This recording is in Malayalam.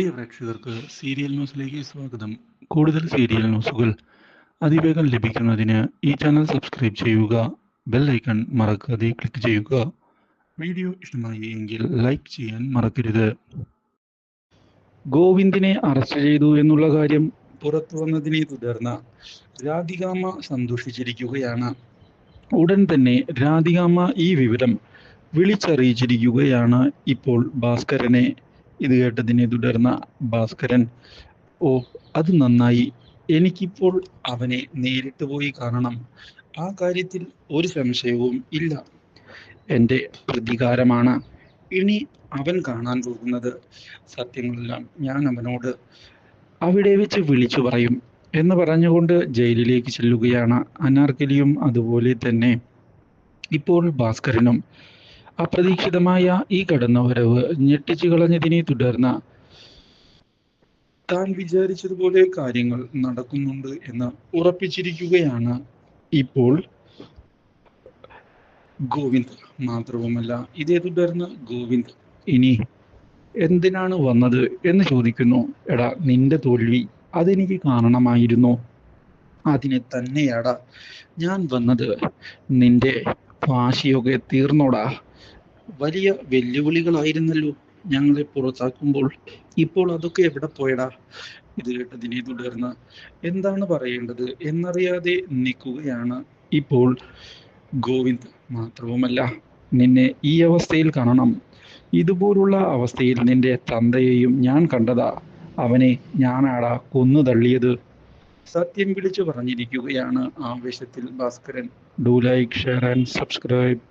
പ്രിയ പ്രേക്ഷകർക്ക് സീരിയൽ ന്യൂസിലേക്ക് സ്വാഗതം. കൂടുതൽ സീരിയൽ ന്യൂസുകൾ അതിവേഗം ലഭിക്കുന്നതിന് ഈ ചാനൽ സബ്സ്ക്രൈബ് ചെയ്യുക ബെൽ ഐക്കൺ മറക്കാതെ ക്ലിക്ക് ചെയ്യുക. വീഡിയോ ഇഷ്ടമായി എങ്കിൽ ലൈക്ക് ചെയ്യാൻ മറക്കരുത്. ഗോവിന്ദിനെ അറസ്റ്റ് ചെയ്തു എന്നുള്ള കാര്യം പുറത്തു വന്നതിനെ തുടർന്ന് രാധികാമ്മ സന്തോഷിച്ചിരിക്കുകയാണ്. ഉടൻ തന്നെ രാധികാമ്മ ഈ വിവരം വിളിച്ചറിയിച്ചിരിക്കുകയാണ് ഇപ്പോൾ ഭാസ്കരനെ. ഇത് കേട്ടതിനെ തുടർന്ന് ഭാസ്കരൻ ഓ അത് നന്നായി. എനിക്കിപ്പോൾ അവനെ നേരിട്ട് പോയി കാണണം. ആ കാര്യത്തിൽ ഒരു സംശയവും ഇല്ല. എന്റെ പ്രതികാരമാണ് ഇനി അവൻ കാണാൻ പോകുന്നത്. സത്യങ്ങളെല്ലാം ഞാൻ അവനോട് അവിടെ വെച്ച് വിളിച്ചു പറയും എന്ന് പറഞ്ഞുകൊണ്ട് ജയിലിലേക്ക് ചെല്ലുകയാണ് അനാർക്കലിയും അതുപോലെ തന്നെ ഇപ്പോൾ ഭാസ്കരനും. അപ്രതീക്ഷിതമായ ഈ കടന്നുവരവ് ഞെട്ടിച്ചു കളഞ്ഞതിനെ തുടർന്ന് താൻ വിചാരിച്ചതുപോലെ കാര്യങ്ങൾ നടക്കുന്നുണ്ട് എന്ന് ഉറപ്പിച്ചിരിക്കുകയാണ് ഇപ്പോൾ ഗോവിന്ദ് മാത്രവുമല്ല. ഇതേ തുടർന്ന് ഗോവിന്ദ് ഇനി എന്തിനാണ് വന്നത് എന്ന് ചോദിക്കുന്നു. എടാ നിന്റെ തോൽവി അതെനിക്ക് കാണണമായിരുന്നു അതിനെ തന്നെയാടാ ഞാൻ വന്നത്. നിന്റെ വാശിയൊക്കെ തീർന്നോടാ. വലിയ വെല്ലുവിളികളായിരുന്നല്ലോ ഞങ്ങളെ പുറത്താക്കുമ്പോൾ. ഇപ്പോൾ അതൊക്കെ എവിടെ പോയടാ? ഇത് കേട്ടതിനെ തുടർന്ന് എന്താണ് പറയേണ്ടത് എന്നറിയാതെ നിൽക്കുകയാണ് ഇപ്പോൾ ഗോവിന്ദ് മാത്രവുമല്ല. നിന്നെ ഈ അവസ്ഥയിൽ കാണണം. ഇതുപോലുള്ള അവസ്ഥയിൽ നിന്റെ തന്തയെയും ഞാൻ കണ്ടതാ. അവനെ ഞാനാടാ കൊന്നു തള്ളിയത്. സത്യം വിളിച്ചു പറഞ്ഞിരിക്കുകയാണ് ആവേശത്തിൽ Bhaskaran. Do like share and subscribe